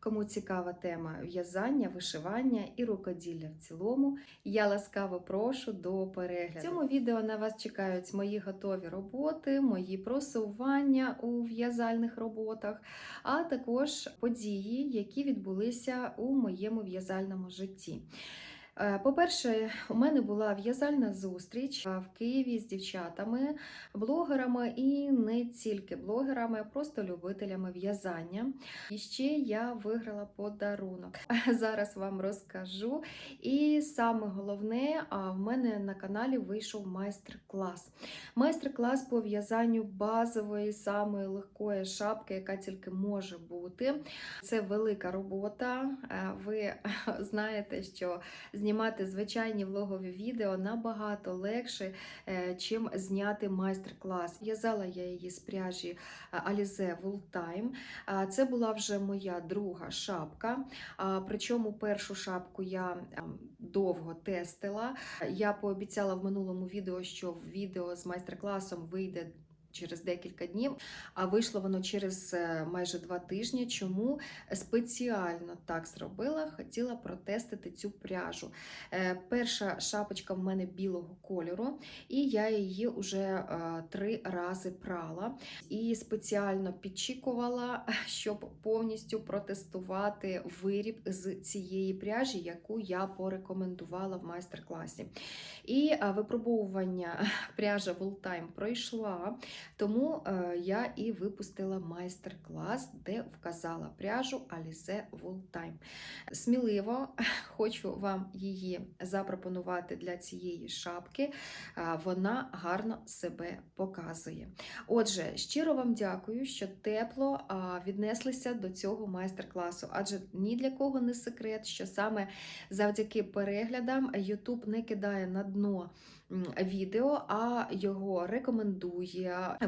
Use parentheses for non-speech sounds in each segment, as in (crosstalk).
Кому цікава тема в'язання, вишивання і рукоділля в цілому, я ласкаво прошу до перегляду. В цьому відео на вас чекають мої готові роботи, мої просування у в'язальних роботах, а також події, які відбулися у моєму в'язальному житті. Е, По-перше, у мене була в'язальна зустріч е, в Києві з дівчатами, блогерами і не тільки блогерами, а просто любителями в'язання. І ще я виграла подарунок. (laughs) Зараз вам розкажу. І саме головне, в мене на каналі вийшов майстер-клас. Майстер-клас по в'язанню базової, самої легкої шапки, яка тільки може бути. Це велика робота. Е, Ви (laughs) знаєте, що знімати звичайні влогові відео набагато легше, е, чим зняти майстер-клас. В'язала я її з пряжі е, Alize Time. Це була вже моя друга шапка. Причому першу шапку я ем, довго тестила. Я пообіцяла в минулому відео, що відео з майстер-класом вийде. Через декілька днів, а вийшло воно через е, майже два тижні. Чому спеціально так зробила? Хотіла протестити цю пряжу. Е, Перша шапочка в мене білого кольору, і я її вже три рази прала і спеціально підчікувала, (laughs) щоб повністю протестувати виріб з цієї пряжі, яку я порекомендувала в майстер-класі. І е, випробовування (laughs) пряжа Time пройшла. Тому е, я і випустила майстер-клас, де вказала пряжу Alize Time. Сміливо (laughs) хочу вам її запропонувати для цієї шапки. Е, Вона гарно себе показує. Отже, щиро вам дякую, що тепло віднеслися до цього майстер-класу, адже ні для кого не секрет, що саме завдяки переглядам YouTube не кидає на дно відео, а його рекомендує.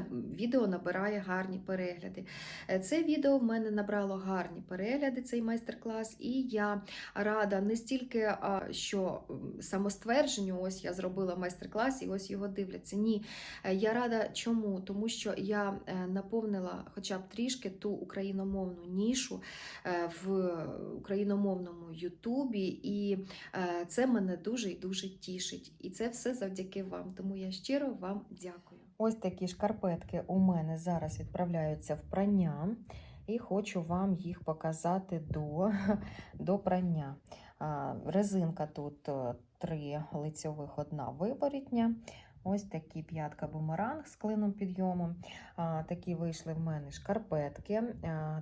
Відео набирає гарні перегляди. Е, Це відео в мене набрало гарні перегляди, цей майстер-клас, і я рада не стільки, що самоствердженню, ось я зробила майстер-клас і ось його дивляться. Ні, Е, я рада чому? Тому що я е, наповнила хоча б трішки ту україномовну нішу е, в україномовному Ютубі, і е, це мене дуже і дуже тішить. І це все завдяки вам. Тому я щиро вам дякую. Ось такі шкарпетки у мене зараз відправляються в прання, і хочу вам їх показати до, (laughs) до прання. Резинка тут е, три лицьових, одна виворітня. Ось такі п'ятка бумеранг з клином підйому. Такі вийшли в мене шкарпетки.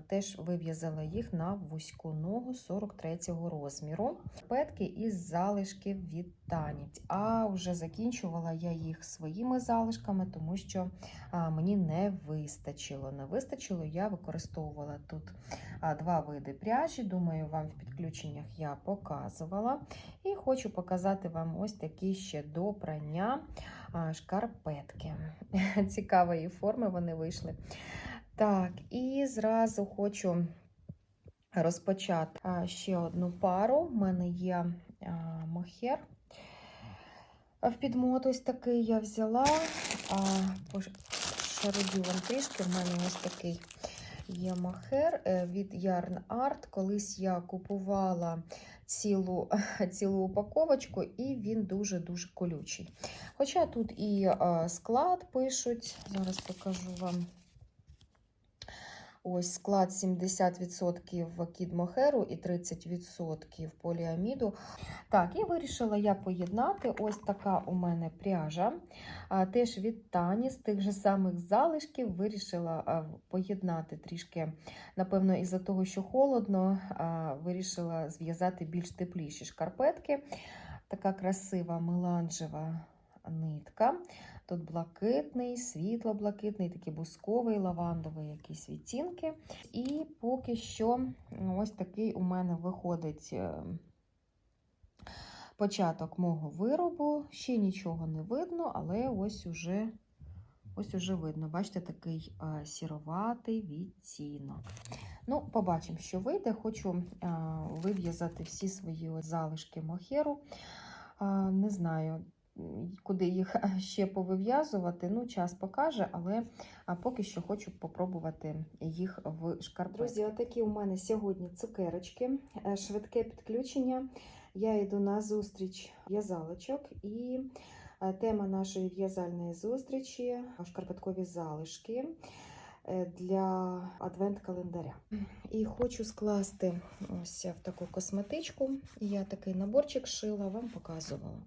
Теж вив'язала їх на вузьку ногу 43-го розміру. Шкарпетки із залишків від танець. А вже закінчувала я їх своїми залишками, тому що мені не вистачило. Не вистачило, я використовувала тут два види пряжі. Думаю, вам в підключеннях я показувала. І хочу показати вам ось такі ще до прання шкарпетки. (laughs) Цікавої форми вони вийшли. Так, і зразу хочу розпочати ще одну пару. У мене є мохер. В підмот ось такий я взяла. А, пошародю вам трішки. В мене ось такий є мохер е, від Yarn Art. Колись я купувала цілу, (laughs) цілу упаковочку, і він дуже-дуже колючий. Хоча тут і склад пишуть, зараз покажу вам. Ось склад 70% кідмохеру і 30% поліаміду. Так, і вирішила я поєднати. Ось така у мене пряжа. Теж від Тані з тих же самих залишків вирішила поєднати трішки, напевно, із-за того, що холодно, вирішила зв'язати більш тепліші шкарпетки. Така красива меланжева нитка. Тут блакитний, світло-блакитний, такий бусковий, лавандовий якісь відтінки. І поки що ось такий у мене виходить е, початок мого виробу. Ще нічого не видно, але ось уже, ось уже видно. Бачите, такий е, сіроватий відтінок. Ну, побачимо, що вийде. Хочу е, вив'язати всі свої залишки мохеру. Не знаю. Куди їх ще повив'язувати, ну, час покаже, але поки що хочу попробувати їх в шкарпетки. Друзі, отакі у мене сьогодні цукерочки, е, швидке підключення. Я йду на зустріч в'язалочок і е, тема нашої в'язальної зустрічі шкарпеткові залишки е, для адвент-календаря. І хочу скласти ось в таку косметичку. Я такий наборчик шила, вам показувала.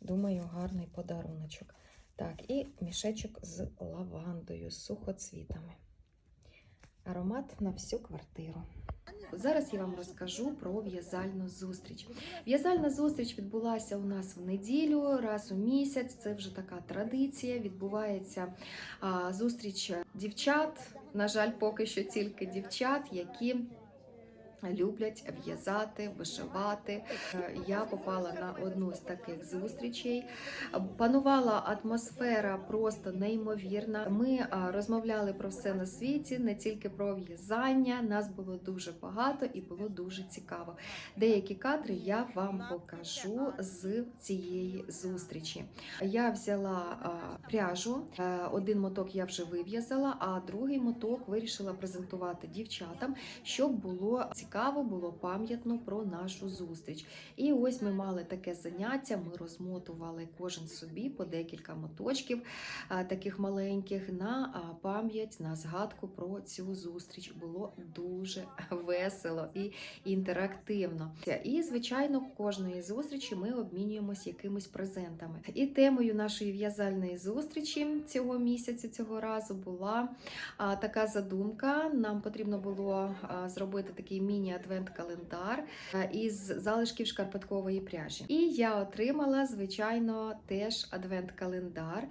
Думаю, гарний подаруночок. Так, і мішечок з лавандою, з сухоцвітами. Аромат на всю квартиру. Зараз я вам розкажу про в'язальну зустріч. В'язальна зустріч відбулася у нас в неділю, раз у місяць. Це вже така традиція. Відбувається зустріч дівчат. На жаль, поки що тільки дівчат, які люблять в'язати, вишивати. Е, Я попала на одну з таких зустрічей. Панувала атмосфера просто неймовірна. Ми розмовляли про все на світі, не тільки про в'язання. Нас було дуже багато і було дуже цікаво. Деякі кадри я вам покажу з цієї зустрічі. Я взяла пряжу. Е, Один моток я вже вив'язала, а другий моток вирішила презентувати дівчатам, щоб було цікаво, було пам'ятно про нашу зустріч. І ось ми мали таке заняття. Ми розмотували кожен собі по декілька моточків таких маленьких на пам'ять, на згадку про цю зустріч. Було дуже весело і інтерактивно. І, звичайно, кожної зустрічі ми обмінюємось якимись презентами. І темою нашої в'язальної зустрічі цього місяця, цього разу була така задумка. Нам потрібно було зробити такий міні-адвент-календар із залишків шкарпеткової пряжі. І я отримала, звичайно, теж адвент-календар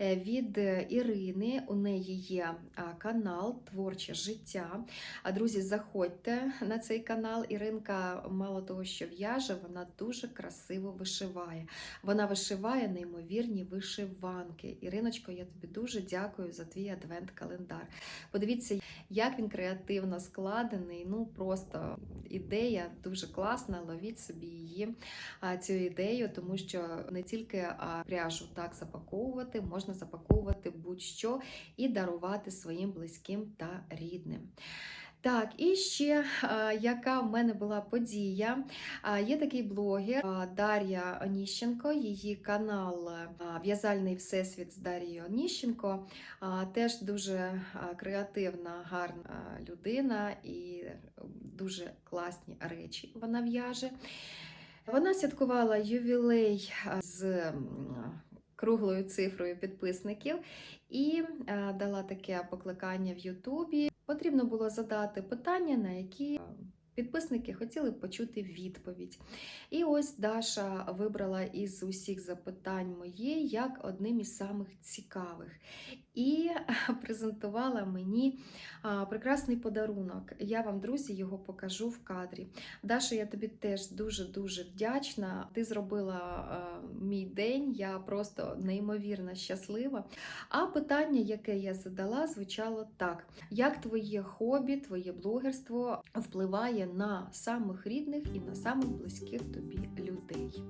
е, від Ірини. У неї є канал Творче життя. А друзі, заходьте на цей канал. Іринка, мало того, що в'яже, вона дуже красиво вишиває. Вона вишиває неймовірні вишиванки. Іриночко, я тобі дуже дякую за твій адвент-календар. Подивіться, як він креативно складений. Ну просто ідея дуже класна. Ловіть собі її цю ідею, тому що не тільки пряжу так запаковувати, можна запаковувати будь-що і дарувати своїм близьким та рідним. Так, і ще яка в мене була подія. Є такий блогер Дар'я Оніщенко, її канал В'язальний Всесвіт з Дар'єю Оніщенко. Теж дуже креативна, гарна людина і дуже класні речі вона в'яже. Вона святкувала ювілей з круглою цифрою підписників і дала таке покликання в Ютубі. Потрібно було задати питання, на які підписники хотіли почути відповідь. І ось Даша вибрала із усіх запитань моє як одним із самих цікавих. І (laughs) презентувала мені прекрасний подарунок. Я вам, друзі, його покажу в кадрі. Даша, я тобі теж дуже-дуже вдячна. Ти зробила мій день, я просто неймовірно щаслива. А питання, яке я задала, звучало так: як твоє хобі, твоє блогерство впливає на самих рідних і на самих близьких тобі людей?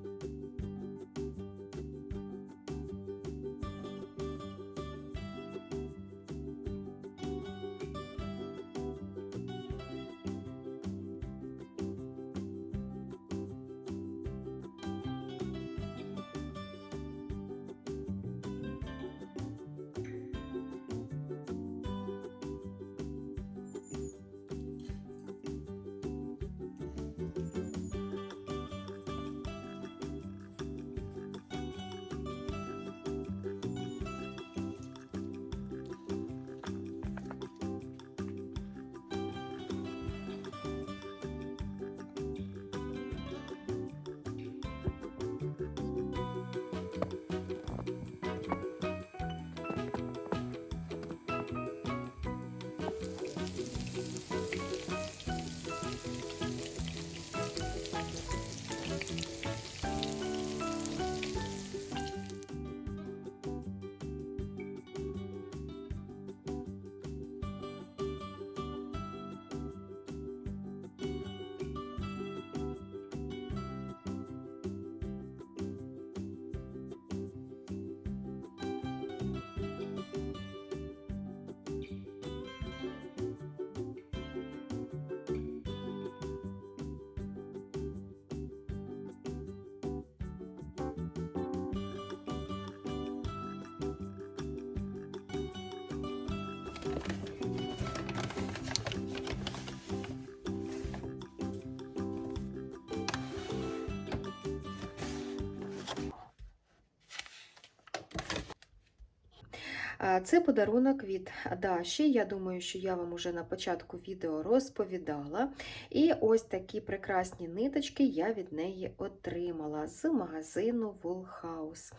Це подарунок від Даші. Я думаю, що я вам уже на початку відео розповідала. І ось такі прекрасні ниточки я від неї отримала з магазину Woolhouse.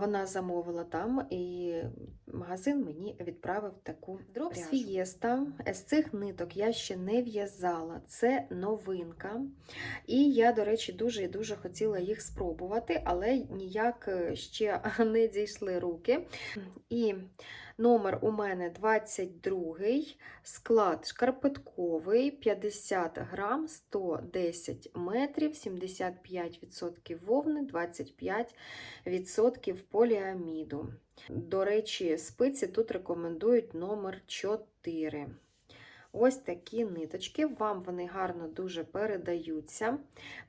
Вона замовила там, і магазин мені відправив таку Пряжу. Фієста. З цих ниток я ще не в'язала. Це новинка. І я, до речі, дуже і дуже хотіла їх спробувати, але ніяк е, ще (laughs) не дійшли руки. І номер у мене 22, склад шкарпетковий, 50 грам, 110 метрів, 75% вовни, 25% поліаміду. До речі, спиці тут рекомендують номер 4. Ось такі ниточки, вам вони гарно дуже передаються.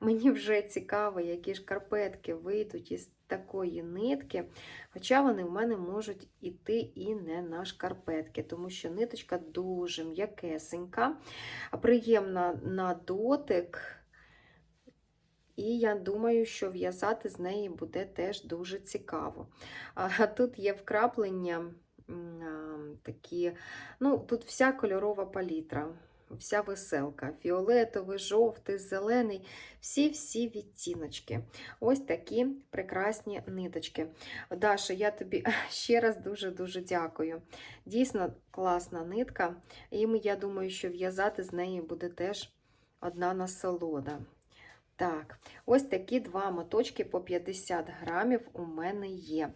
Мені вже цікаво, які шкарпетки вийдуть із такої нитки, хоча вони в мене можуть іти і не на шкарпетки, тому що ниточка дуже м'якесенька, приємна на дотик. І я думаю, що в'язати з неї буде теж дуже цікаво. Тут є вкраплення такі, ну, тут вся кольорова палітра, вся веселка. Фіолетовий, жовтий, зелений, всі-всі відтіночки. Ось такі прекрасні ниточки. Даша, я тобі (laughs) ще раз дуже-дуже дякую. Дійсно класна нитка, і я думаю, що в'язати з неї буде теж одна насолода. Так, ось такі два моточки по 50 грамів у мене є.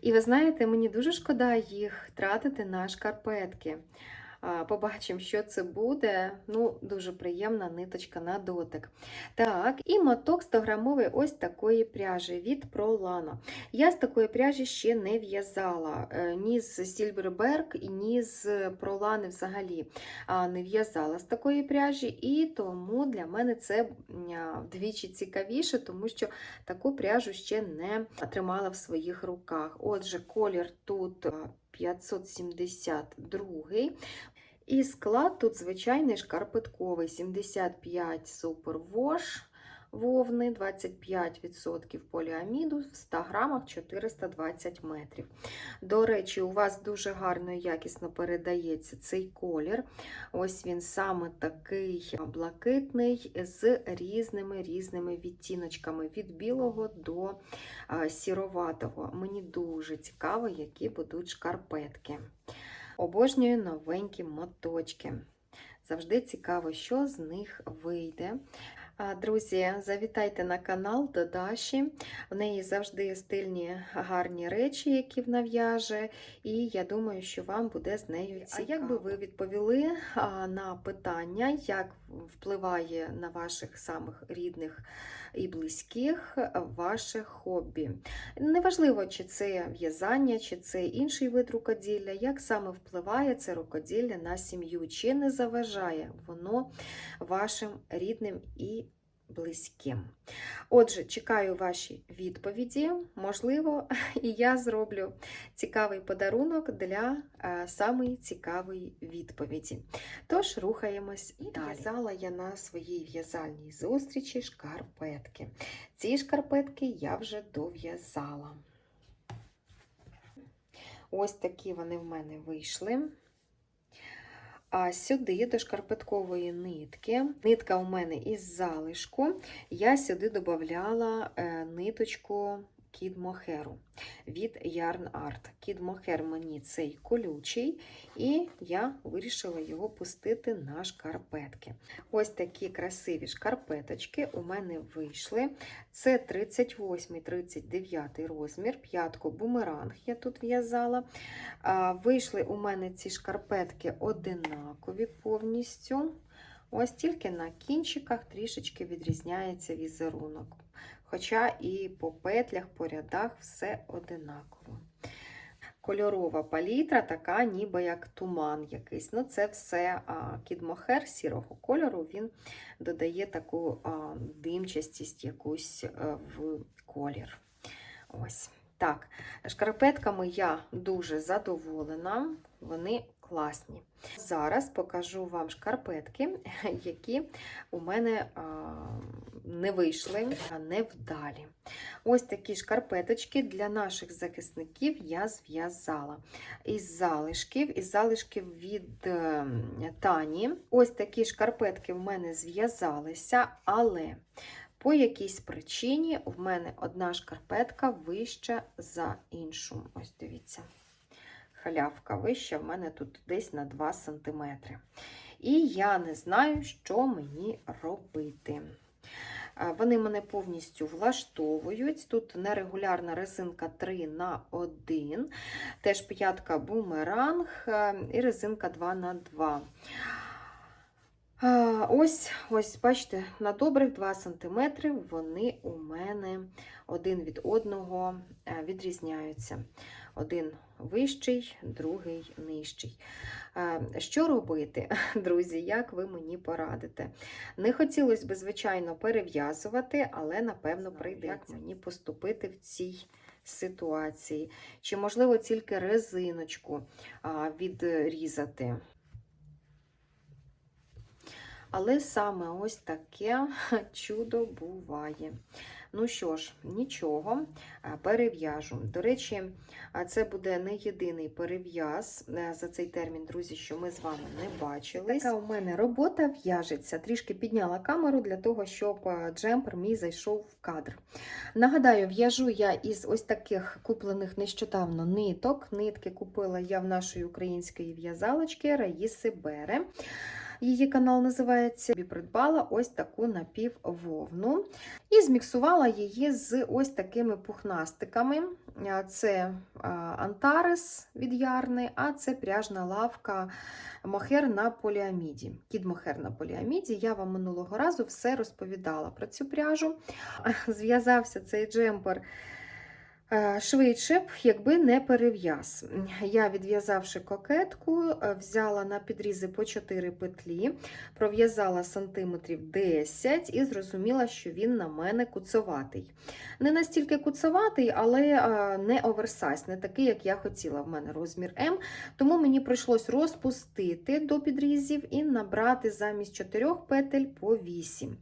І ви знаєте, мені дуже шкода їх тратити на шкарпетки. Побачимо, що це буде. Ну, дуже приємна ниточка на дотик. Так, і моток 100-грамовий ось такої пряжі від ProLano. Я з такої пряжі ще не в'язала. е, Ні з Silverberg, ні з ProLano взагалі не в'язала з такої пряжі, і тому для мене це вдвічі цікавіше, тому що таку пряжу ще не тримала в своїх руках. Отже, колір тут 572. І склад тут звичайний шкарпетковий 75 супервош, вовни, 25% поліаміду, в 100 грамах 420 метрів. До речі, у вас дуже гарно і якісно передається цей колір. Ось він саме такий блакитний з різними різними відтіночками від білого до сіроватого. Мені дуже цікаво, які будуть шкарпетки. Обожнюю новенькі моточки. Завжди цікаво, що з них вийде. Друзі, завітайте на канал до Даші. В неї завжди стильні гарні речі, які вона в'яже, і я думаю, що вам буде з нею цікаво. А як би ви відповіли на питання, як впливає на ваших самих рідних і близьких ваше хобі? Неважливо, чи це в'язання, чи це інший вид рукоділля, як саме впливає це рукоділля на сім'ю, чи не заважає воно вашим рідним і близьким. Отже, чекаю ваші відповіді. Можливо, (laughs) і я зроблю цікавий подарунок для е, самої цікавої відповіді. Тож рухаємось і далі. В'язала я на своїй в'язальній зустрічі шкарпетки. Ці шкарпетки я вже дов'язала. Ось такі вони в мене вийшли. А сюди до шкарпеткової нитки, нитка у мене із залишку, я сюди додавала е, ниточку Kid Mohair від Yarn Art. Kid Mohair мені цей колючий, і я вирішила його пустити на шкарпетки. Ось такі красиві шкарпеточки у мене вийшли. Це 38-39 розмір, п'ятку бумеранг я тут в'язала. Вийшли у мене ці шкарпетки одинакові повністю. Ось тільки на кінчиках трішечки відрізняється візерунок. Хоча і по петлях, по рядах все одинаково. Кольорова палітра, така ніби як туман якийсь. Ну, це все кідмохер сірого кольору, він додає таку димчастість якусь а, в колір. Ось. Так, шкарпетками я дуже задоволена, вони класні. Зараз покажу вам шкарпетки, (laughs) які у мене не вийшли, а невдалі. Ось такі шкарпеточки для наших захисників я зв'язала. Із залишків, із залишків від е, Тані. Ось такі шкарпетки в мене зв'язалися, але по якійсь причині в мене одна шкарпетка вища за іншу. Ось дивіться. Халявка вища в мене тут десь на 2 см. І я не знаю, що мені робити. Вони мене повністю влаштовують. Тут нерегулярна резинка 3 на 1, теж п'ятка бумеранг і резинка 2 на 2. Ось, ось, бачите, на добрих 2 см вони у мене один від одного е, відрізняються. Один вищий, другий нижчий. Е, Що робити, (laughs) друзі, як ви мені порадите? Не хотілося б, звичайно, перев'язувати, але напевно прийде, як мені поступити в цій ситуації. Чи, можливо, тільки резиночку відрізати. Але саме ось таке (laughs) чудо буває. Ну що ж, нічого, перев'яжу. До речі, це буде не єдиний перев'яз е, за цей термін, друзі, що ми з вами не бачились. Така у мене робота в'яжеться. Трішки підняла камеру для того, щоб е, джемпер мій зайшов в кадр. Нагадаю, в'яжу я із ось таких куплених нещодавно ниток. Нитки купила я в нашої української в'язалочки Раїси Бере. Її канал називається. І придбала ось таку напіввовну і зміксувала її з ось такими пухнастиками. Це Антарес від Ярни, а це пряжна лавка Мохер на поліаміді. Кід Мохер на поліаміді. Я вам минулого разу все розповідала про цю пряжу. Зв'язався цей джемпер. Е, Швидше, б, якби не перев'яз. Я, відв'язавши кокетку, е, взяла на підрізи по 4 петлі, пров'язала сантиметрів 10 і зрозуміла, що він на мене куцоватий. Не настільки куцоватий, але е, не оверсайз, не такий, як я хотіла. В мене розмір М. Тому мені прийшлось розпустити до підрізів і набрати замість 4 петель по 8.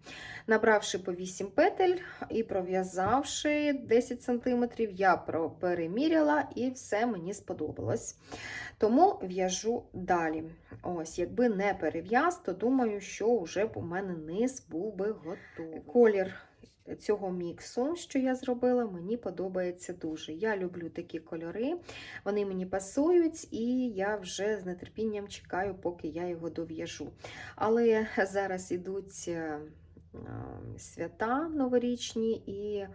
Набравши по 8 петель і пров'язавши 10 см, я переміряла і все мені сподобалось. Тому в'яжу далі. Ось, якби не перев'яз, то думаю, що вже б у мене низ був би готовий. Колір цього міксу, що я зробила, мені подобається дуже. Я люблю такі кольори, вони мені пасують, і я вже з нетерпінням чекаю, поки я його дов'яжу. Але зараз ідуть е, свята новорічні і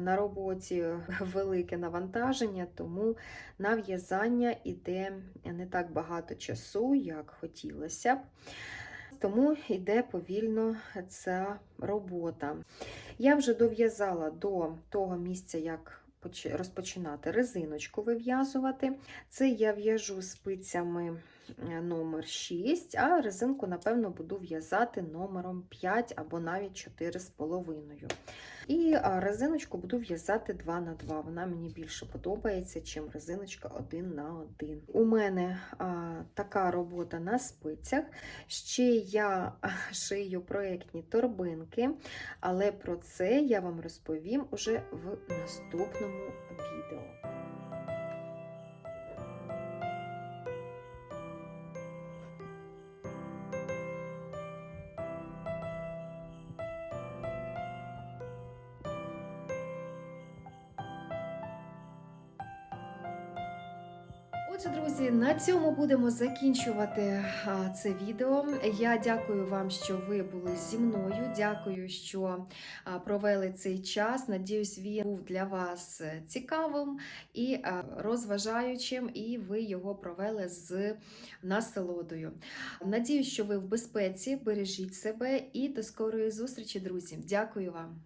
на роботі (laughs) велике навантаження, тому на в'язання йде не так багато часу, як хотілося б. Тому йде повільно ця робота. Я вже дов'язала до того місця, як розпочинати резиночку вив'язувати. Це я в'яжу спицями номер 6, а резинку, напевно, буду в'язати номером 5 або навіть 4,5. І резиночку буду в'язати 2 на 2. Вона мені більше подобається, чим резиночка 1 на 1. У мене а, така робота на спицях. Ще я (laughs) шию проєктні торбинки, але про це я вам розповім уже в наступному відео. Отже, друзі, на цьому будемо закінчувати це відео. Я дякую вам, що ви були зі мною. Дякую, що провели цей час. Надіюсь, він був для вас е, цікавим і розважаючим, і ви його провели з насолодою. Надіюсь, що ви в безпеці, бережіть себе і до скорої зустрічі, друзі. Дякую вам.